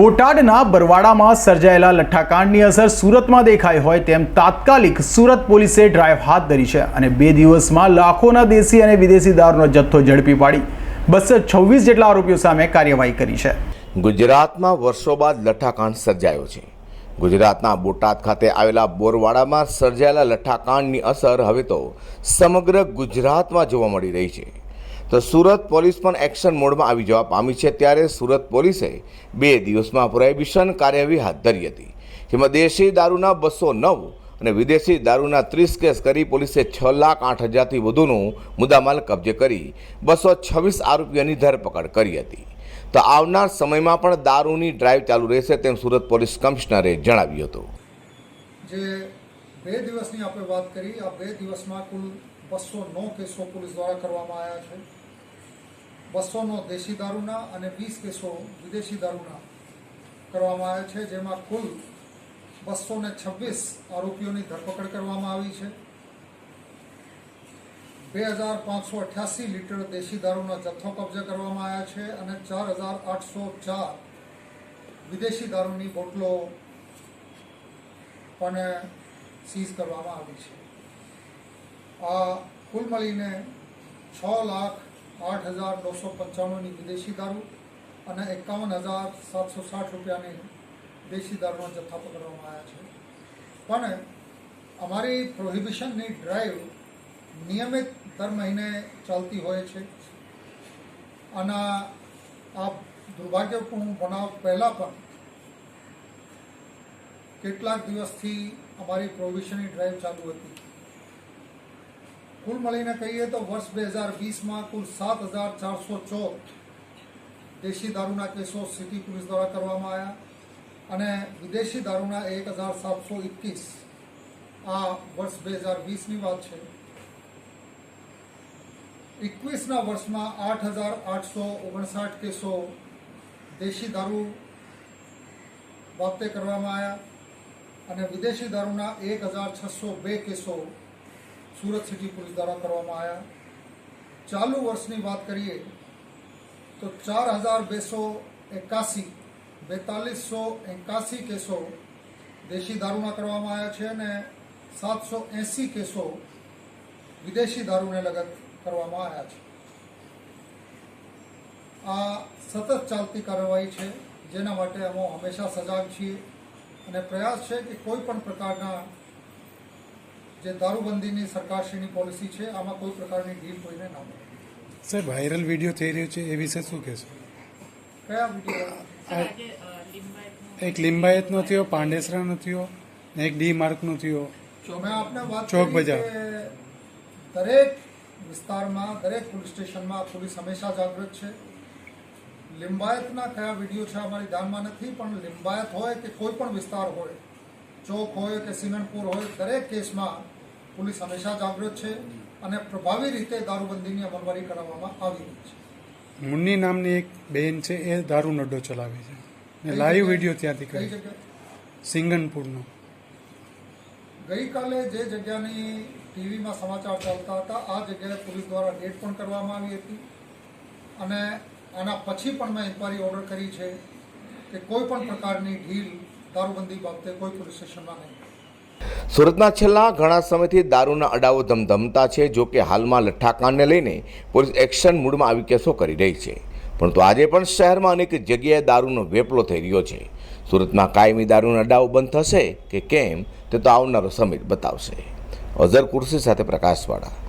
બોટાદના બરવાડામાં સર્જાયેલા લઠ્ઠાકાંડની અસર સુરતમાં દેખાઈ હોય તેમ તાત્કાલિક સુરત પોલીસે ડ્રાઈવ હાથ ધરી છે અને બે દિવસમાં લાખોના દેશી અને વિદેશી દારૂનો જથ્થો ઝડપી પાડી બસો છવ્વીસ જેટલા આરોપીઓ સામે કાર્યવાહી કરી છે. ગુજરાતમાં વર્ષો બાદ લઠ્ઠાકાંડ સર્જાયો છે. ગુજરાતના બોટાદ ખાતે આવેલા બોરવાડામાં સર્જાયેલા લઠ્ઠાકાંડની અસર હવે તો સમગ્ર ગુજરાતમાં જોવા મળી રહી છે. તો સુરત પોલીસ પણ એક્શન મોડમાં આવી જવા પામી છે ત્યારે સુરત પોલીસે બે દિવસમાં પ્રોહિબિશન કાર્યવાહી હાથ ધરી હતી. જેમાં દેશી દારૂના બસો નવ અને વિદેશી દારૂના ત્રીસ કેસ કરી પોલીસે છ લાખ આઠ હજારથી વધુનું મુદ્દામાલ કબજે કરી બસો છવ્વીસ આરોપીઓની ધરપકડ કરી હતી. તો આવનાર સમયમાં પણ દારૂની ડ્રાઈવ ચાલુ રહેશે તેમ સુરત પોલીસ કમિશનરે જણાવ્યું હતું. જે બે દિવસની આપણે વાત કરી, આ બે દિવસમાં કુલ બસો નવ કેસો પોલીસ દ્વારા કરવામાં આવ્યા છે. બસો નો દેશી દારૂના અને વીસ કેસો વિદેશી દારૂના કરવામાં આવ્યા છે, જેમાં કુલ બસો ને છવ્વીસ આરોપીઓની ધરપકડ કરવામાં આવી છે. બે હજાર પાંચસો અઠ્યાસી લીટર દેશી દારૂનો જથ્થો કબજે કરવામાં આવ્યા છે અને ચાર હજાર આઠસો ચાર વિદેશી દારૂની બોટલો પણ સીઝ કરવામાં આવી છે. આ કુલ મળીને છ લાખ આઠ હજાર નવસો પંચાણુંની વિદેશી દારૂ અને એકાવન હજાર સાતસો સાઠ રૂપિયાની દેશી દારૂનો જથ્થા પકડવામાં આવ્યા છે. પણ અમારી પ્રોહિબિશનની ડ્રાઈવ નિયમિત દર મહિને ચાલતી હોય છે. આના આ દુર્ભાગ્યપૂર્ણ બનાવ પહેલાં પણ કેટલાક દિવસથી અમારી પ્રોવિશનની ડ્રાઈવ ચાલુ હતી. કુલ મળીને કહીએ તો વર્ષ બે હજાર વીસમાં કુલ સાત હજાર ચારસો ચૌદ દેશી દારૂના કેસો સિટી પોલીસ દ્વારા કરવામાં આવ્યા અને વિદેશી દારૂના એક હજાર સાતસો એકવીસ. આ વર્ષ બે હજાર વીસની વાત છે. એકવીસના વર્ષમાં આઠ હજાર આઠસો ઓગણસાઠ કેસો દેશી દારૂ બાબતે કરવામાં આવ્યા અને વિદેશી દારૂના એક હજાર છસો બે કેસો સુરત સિટી પોલીસ દ્વારા કરવામાં આવ્યા. ચાલુ વર્ષની વાત કરીએ તો ચાર હજાર બેસો એકાસી, બેતાલીસો એકાસી કેસો દેશી દારૂના કરવામાં આવ્યા છે અને સાતસો એંસી કેસો વિદેશી દારૂને લગત કરવામાં આવ્યા છે. આ સતત ચાલતી કાર્યવાહી છે, જેના માટે અમે હંમેશા સજાગ છીએ અને પ્રયાસ છે કે કોઈ પણ પ્રકારના જે દારૂબંધીની સરકારશ્રીની પોલિસી છે આમાં કોઈ પ્રકારની ઢીલ કોઈને ના મળે. સર વાયરલ વીડિયો થઈ રહ્યો છે એ વિશે શું કહેશો? કયા વીડિયો? એક લિંબાયતનો થયો પાંડેસરાનો થયો ને એક ડી માર્કનો થયો. મેં આપને વાત ચોક બજાર. કે દરેક વિસ્તારમાં દરેક પોલીસ સ્ટેશનમાં પોલીસ હંમેશા જાગૃત છે. લિંબાયતના કયા વીડિયો છે અમારી ધ્યાનમાં નથી પણ લિંબાયત હોય કે કોઈ પણ વિસ્તાર હોય ચોક હોય કે સિંગણપુર હોય દરેક કેસમાં પોલીસ હંમેશા જાગૃત છે અને પ્રભાવી રીતે દારૂબંધીની અમલવારી કરાવવામાં આવી રહી છે. મુન્ની નામની એક બેન છે એ દારૂ નડ્ડો ચલાવે છે. ને લાઈવ વીડિયો ત્યાંથી કરી. જગ્યાએ? સિંગનપુરનો. ગઈકાલે જે જગ્યાની ટીવીમાં સમાચાર ચાલતા હતા આ જગ્યાએ પોલીસ દ્વારા રેડ પણ કરવામાં આવી હતી. અને આના પછી પણ મેં ઇન્કવાયરી ઓર્ડર કરી છે કે કોઈ પણ પ્રકારની ઢીલ દારૂબંધી બાબતે કોઈ પોલીસ સ્ટેશનમાં નહીં. સુરતના છેલ્લા ઘણા સમયથી દારૂના અડાવો ધમધમતા છે, જો કે હાલમાં લઠ્ઠાકાંડને લઈને પોલીસ એક્શન મૂડમાં આવી કેસો કરી રહી છે. પરંતુ આજે પણ શહેરમાં અનેક જગ્યાએ દારૂનો વેપલો થઈ રહ્યો છે. સુરતમાં કાયમી દારૂના અડાવો બંધ થશે કે કેમ તે તો આવનારો સમય બતાવશે. અઝર કુર્સી સાથે પ્રકાશવાળા.